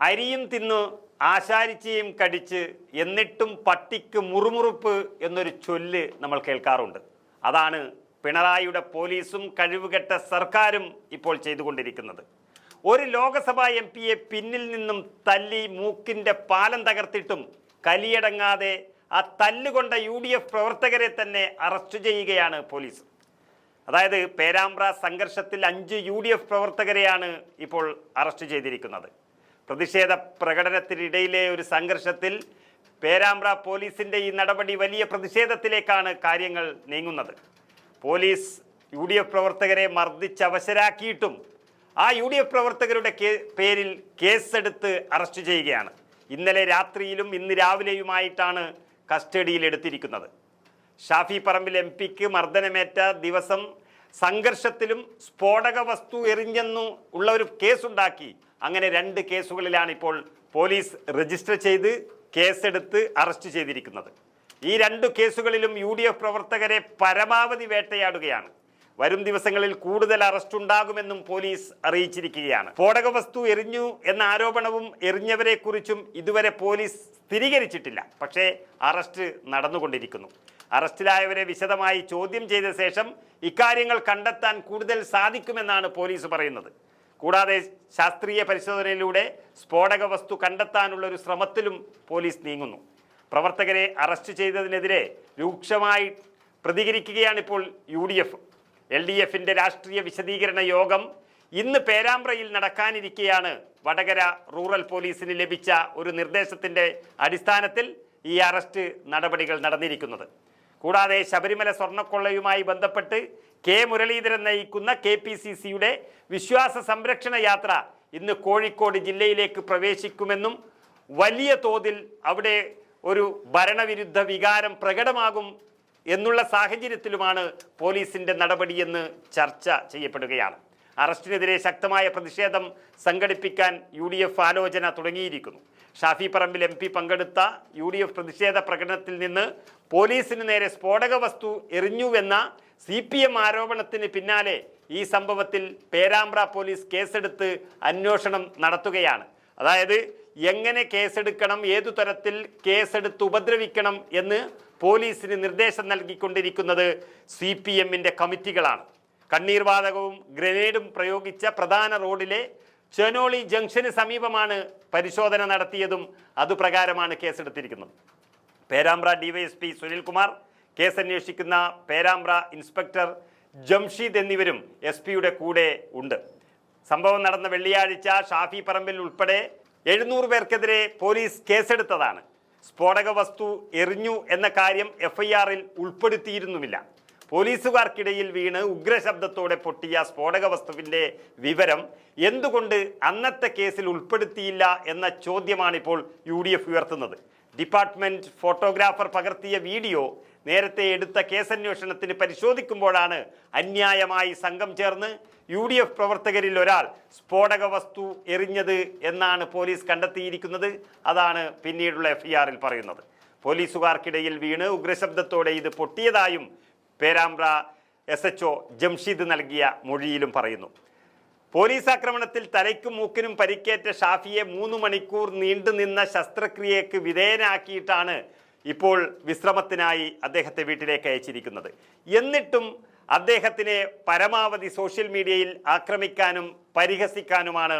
അരിയും തിന്നു ആശാരിച്ചയും കടിച്ച് എന്നിട്ടും പട്ടിക്ക് മുറുമുറുപ്പ് എന്നൊരു ചൊല്ല് നമ്മൾ കേൾക്കാറുണ്ട്. അതാണ് പിണറായിയുടെ പോലീസും കഴിവുകെട്ട സർക്കാരും ഇപ്പോൾ ചെയ്തുകൊണ്ടിരിക്കുന്നത്. ഒരു ലോകസഭാ എം പിയെ പിന്നിൽ നിന്നും തല്ലി മൂക്കിന്റെ പാലം തകർത്തിട്ടും കലിയടങ്ങാതെ ആ തല്ലുകൊണ്ട യു ഡി എഫ് പ്രവർത്തകരെ തന്നെ അറസ്റ്റ് ചെയ്യുകയാണ് പോലീസ്. അതായത് പേരാമ്പ്ര സംഘർഷത്തിൽ അഞ്ച് യു ഡി എഫ് പ്രവർത്തകരെയാണ് ഇപ്പോൾ അറസ്റ്റ് ചെയ്തിരിക്കുന്നത്. പ്രതിഷേധ പ്രകടനത്തിനിടയിലെ ഒരു സംഘർഷത്തിൽ പേരാമ്പ്ര പോലീസിന്റെ ഈ നടപടി വലിയ പ്രതിഷേധത്തിലേക്കാണ് കാര്യങ്ങൾ നീങ്ങുന്നത്. പോലീസ് യു ഡി എഫ് പ്രവർത്തകരെ മർദ്ദിച്ചവശരാക്കിയിട്ടും ആ യു ഡി എഫ് പ്രവർത്തകരുടെ പേരിൽ കേസെടുത്ത് അറസ്റ്റ് ചെയ്യുകയാണ്. ഇന്നലെ രാത്രിയിലും ഇന്ന് രാവിലെയുമായിട്ടാണ് കസ്റ്റഡിയിൽ എടുത്തിരിക്കുന്നത്. ഷാഫി പറമ്പിൽ എം പിക്ക് മർദ്ദനമേറ്റ ദിവസം സംഘർഷത്തിലും സ്ഫോടക വസ്തു എറിഞ്ഞെന്നു ഉള്ള ഒരു കേസുണ്ടാക്കി അങ്ങനെ രണ്ട് കേസുകളിലാണ് ഇപ്പോൾ പോലീസ് രജിസ്റ്റർ ചെയ്ത് കേസെടുത്ത് അറസ്റ്റ് ചെയ്തിരിക്കുന്നത്. ഈ രണ്ട് കേസുകളിലും യു ഡി എഫ് പ്രവർത്തകരെ പരമാവധി വേട്ടയാടുകയാണ്. വരും ദിവസങ്ങളിൽ കൂടുതൽ അറസ്റ്റ് ഉണ്ടാകുമെന്നും പോലീസ് അറിയിച്ചിരിക്കുകയാണ്. സ്ഫോടക വസ്തു എറിഞ്ഞു എന്ന ആരോപണവും എറിഞ്ഞവരെ കുറിച്ചും ഇതുവരെ പോലീസ് സ്ഥിരീകരിച്ചിട്ടില്ല. പക്ഷേ അറസ്റ്റ് നടന്നുകൊണ്ടിരിക്കുന്നു. അറസ്റ്റിലായവരെ വിശദമായി ചോദ്യം ചെയ്ത ശേഷം ഇക്കാര്യങ്ങൾ കണ്ടെത്താൻ കൂടുതൽ സാധിക്കുമെന്നാണ് പോലീസ് പറയുന്നത്. കൂടാതെ ശാസ്ത്രീയ പരിശോധനയിലൂടെ സ്ഫോടക വസ്തു കണ്ടെത്താനുള്ള ഒരു ശ്രമത്തിലും പോലീസ് നീങ്ങുന്നു. പ്രവർത്തകരെ അറസ്റ്റ് ചെയ്തതിനെതിരെ രൂക്ഷമായി പ്രതികരിക്കുകയാണിപ്പോൾ U D F L D എഫിന്റെ രാഷ്ട്രീയ വിശദീകരണ യോഗം ഇന്ന് പേരാമ്പ്രയിൽ നടക്കാനിരിക്കെയാണ് വടകര റൂറൽ പോലീസിന് ലഭിച്ച ഒരു നിർദ്ദേശത്തിന്റെ അടിസ്ഥാനത്തിൽ ഈ അറസ്റ്റ് നടപടികൾ നടന്നിരിക്കുന്നത്. കൂടാതെ ശബരിമല സ്വർണക്കൊള്ളയുമായി ബന്ധപ്പെട്ട് കെ മുരളീധരൻ നയിക്കുന്ന കെ പി സി സിയുടെ വിശ്വാസ സംരക്ഷണ യാത്ര ഇന്ന് കോഴിക്കോട് ജില്ലയിലേക്ക് പ്രവേശിക്കുമെന്നും വലിയ തോതിൽ അവിടെ ഒരു ഭരണവിരുദ്ധ വികാരം പ്രകടമാകും എന്നുള്ള സാഹചര്യത്തിലുമാണ് പോലീസിന്റെ നടപടിയെന്ന് ചർച്ച ചെയ്യപ്പെടുകയാണ്. അറസ്റ്റിനെതിരെ ശക്തമായ പ്രതിഷേധം സംഘടിപ്പിക്കാൻ യു ഡി എഫ് ആലോചന തുടങ്ങിയിരിക്കുന്നു. ഷാഫി പറമ്പിൽ എം പി പങ്കെടുത്ത യു ഡി എഫ് പ്രതിഷേധ പ്രകടനത്തിൽ നിന്ന് പോലീസിന് നേരെ സ്ഫോടക വസ്തു എറിഞ്ഞുവെന്ന സി പി എം ആരോപണത്തിന് പിന്നാലെ ഈ സംഭവത്തിൽ പേരാമ്പ്ര പോലീസ് കേസെടുത്ത് അന്വേഷണം നടത്തുകയാണ്. അതായത് എങ്ങനെ കേസെടുക്കണം ഏതു തരത്തിൽ കേസെടുത്ത് ഉപദ്രവിക്കണം എന്ന് പോലീസിന് നിർദ്ദേശം നൽകിക്കൊണ്ടിരിക്കുന്നത് സി പി എമ്മിന്റെ കമ്മിറ്റികളാണ്. കണ്ണീർവാതകവും ഗ്രനേഡും പ്രയോഗിച്ച പ്രധാന റോഡിലെ ചെനോളി ജംഗ്ഷന് സമീപമാണ് പരിശോധന നടത്തിയതും അതുപ്രകാരമാണ് കേസെടുത്തിരിക്കുന്നത്. പേരാമ്പ്ര ഡിവൈഎസ്പി സുനിൽകുമാർ കേസ് അന്വേഷിക്കുന്ന പേരാമ്പ്ര ഇൻസ്പെക്ടർ ജംഷീദ് എന്നിവരും എസ് പിയുടെ കൂടെ ഉണ്ട്. സംഭവം നടന്ന വെള്ളിയാഴ്ച ഷാഫി പറമ്പിൽ ഉൾപ്പെടെ എഴുന്നൂറ് പേർക്കെതിരെ പോലീസ് കേസെടുത്തതാണ്. സ്ഫോടക വസ്തു എറിഞ്ഞു എന്ന കാര്യം എഫ്ഐആറിൽ ഉൾപ്പെടുത്തിയിരുന്നുമില്ല. പോലീസുകാർക്കിടയിൽ വീണ് ഉഗ്രശബ്ദത്തോടെ പൊട്ടിയ സ്ഫോടക വസ്തുവിന്റെ വിവരം എന്തുകൊണ്ട് അന്നത്തെ കേസിൽ ഉൾപ്പെടുത്തിയില്ല എന്ന ചോദ്യമാണിപ്പോൾ യു ഡി എഫ് ഉയർത്തുന്നത്. ഡിപ്പാർട്ട്മെന്റ് ഫോട്ടോഗ്രാഫർ പകർത്തിയ വീഡിയോ നേരത്തെ എടുത്ത കേസന്വേഷണത്തിന് പരിശോധിക്കുമ്പോഴാണ് അന്യായമായി സംഘം ചേർന്ന് യു ഡി എഫ് പ്രവർത്തകരിൽ ഒരാൾ സ്ഫോടക വസ്തു എറിഞ്ഞത് എന്നാണ് പോലീസ് കണ്ടെത്തിയിരിക്കുന്നത്. അതാണ് പിന്നീടുള്ള എഫ്ഐആറിൽ പറയുന്നത്. പോലീസുകാർക്കിടയിൽ വീണ് ഉഗ്രശബ്ദത്തോടെ ഇത് പൊട്ടിയതായും പേരാമ്പ്ര എസ് എച്ച് ജംഷീദ് നൽകിയ മൊഴിയിലും പറയുന്നു. പോലീസ് ആക്രമണത്തിൽ തലയ്ക്കും മൂക്കിനും പരിക്കേറ്റ ഷാഫിയെ മൂന്ന് മണിക്കൂർ നീണ്ടുനിന്ന ശസ്ത്രക്രിയക്ക് വിധേയനാക്കിയിട്ടാണ് ഇപ്പോൾ വിശ്രമത്തിനായി അദ്ദേഹത്തെ വീട്ടിലേക്ക് അയച്ചിരിക്കുന്നത്. എന്നിട്ടും അദ്ദേഹത്തിനെ പരമാവധി സോഷ്യൽ മീഡിയയിൽ ആക്രമിക്കാനും പരിഹസിക്കാനുമാണ്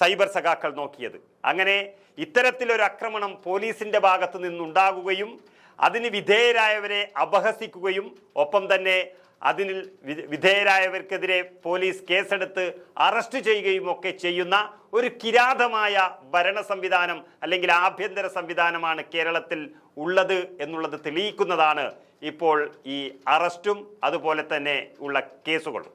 സൈബർ സഖാക്കൾ നോക്കിയത്. അങ്ങനെ ഇത്തരത്തിലൊരു ആക്രമണം പോലീസിന്റെ ഭാഗത്തു നിന്നുണ്ടാകുകയും അതിന് വിധേയരായവരെ അപഹസിക്കുകയും ഒപ്പം തന്നെ അതിന് വി- വിധേയരായവർക്കെതിരെ പോലീസ് കേസെടുത്ത് അറസ്റ്റ് ചെയ്യുകയും ഒക്കെ ചെയ്യുന്ന ഒരു കിരാതമായ ഭരണ സംവിധാനം അല്ലെങ്കിൽ ആഭ്യന്തര സംവിധാനമാണ് കേരളത്തിൽ ഉള്ളത് എന്നുള്ളത് തെളിയിക്കുന്നതാണ് ഇപ്പോൾ ഈ അറസ്റ്റും അതുപോലെ തന്നെ ഉള്ള കേസുകളും.